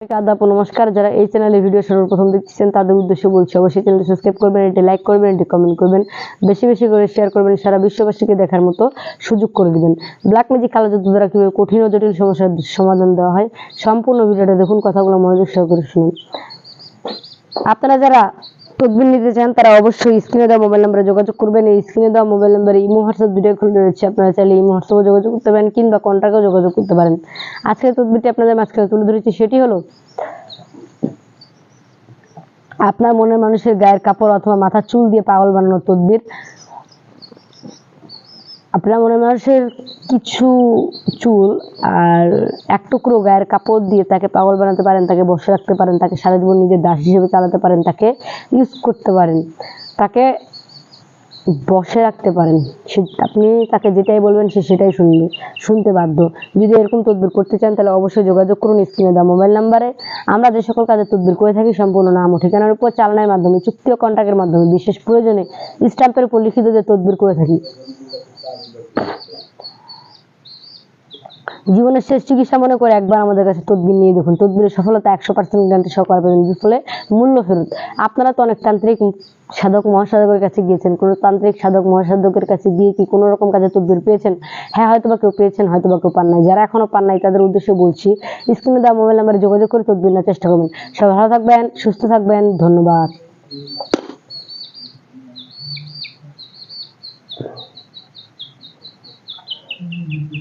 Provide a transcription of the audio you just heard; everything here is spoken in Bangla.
নমস্কার। যারা এই চ্যানেলে ভিডিও সর্বপ্রথম তাদের উদ্দেশ্যে বলছি, অবশ্যই চ্যানেলটি সাবস্ক্রাইব করবেন এটি লাইক করবেন এটি কমেন্ট করবেন। বেশি বেশি করে শেয়ার করবেন, সারা বিশ্ববাসীকে দেখার মতো সুযোগ করে দিবেন। ব্ল্যাক ম্যাজিক কালো দ্বারা কীভাবে কঠিন ও জটিল সমস্যার সমাধান দেওয়া হয়, সম্পূর্ণ ভিডিওটা দেখুন, কথাগুলো মনোযোগ সহকারে শুনুন। আপনারা যারা তদবির নিতে চান, তারা অবশ্যই স্ক্রিনে দেওয়া মোবাইল নাম্বারে যোগাযোগ করবেন। এই স্ক্রিনে দেওয়া মোবাইল নাম্বারে ইমো, হোয়াটসঅ্যাপ দুটোই খুলে রয়েছে। আপনারা চাইলে ইমো হোয়াটসঅ্যাপে যোগাযোগ করতে পারেন কিংবা কন্ট্রাক্টেও যোগাযোগ করতে পারেন। আজকের তদবিরটি আপনাদের মাঝখানে তুলে ধরেছি, সেটি হলো, আপনার মনের মানুষের গায়ের কাপড় অথবা মাথার চুল দিয়ে পাগল বানানোর তদবির। আপনার মনের মানুষের কিছু চুল আর এক টুকরো গায়ের কাপড় দিয়ে তাকে পাগল বানাতে পারেন, তাকে বসে রাখতে পারেন, তাকে সারা জীবন নিজের দাস হিসেবে চালাতে পারেন, তাকে ইউজ করতে পারেন, তাকে বসে রাখতে পারেন। সে আপনি তাকে যেটাই বলবেন সে সেটাই শুনবে, শুনতে বাধ্য। যদি এরকম তদবির করতে চান তাহলে অবশ্যই যোগাযোগ করুন স্ক্রিনে দেওয়া মোবাইল নাম্বারে। আমরা যে সকল কাজের তদবির করে থাকি সম্পূর্ণ নাম ও ঠিকানার উপর চালনার মাধ্যমে চুক্তি ও কন্ট্রাক্টের মাধ্যমে বিশেষ প্রয়োজনে স্ট্যাম্পের উপর লিখিত যে তদবির করে থাকি। জীবনের শেষ চিকিৎসা মনে করে একবার আমাদের কাছে তদবির নিয়ে দেখুন। তদবিরের সফলতা একশো পার্সেন্ট গ্যারান্টি সহকারে পাবেন বিফলে মূল্য ফেরত। আপনারা তো অনেক তান্ত্রিক, সাধক, মহাসাধকের কাছে গিয়েছেন। কোনো তান্ত্রিক, সাধক, মহাসাধকের কাছে গিয়ে কি কোনো রকম কাজে তদবির পেয়েছেন? হ্যাঁ হয়তো বা কেউ পেয়েছেন হয়তো বা কেউ পান নাই। যারা এখনও পান নাই, তাদের উদ্দেশ্যে বলছি, স্ক্রিনে দেওয়া মোবাইল নাম্বারে যোগাযোগ করে তদবির নেওয়ার চেষ্টা করবেন। সবাই ভালো থাকবেন, সুস্থ থাকবেন। ধন্যবাদ।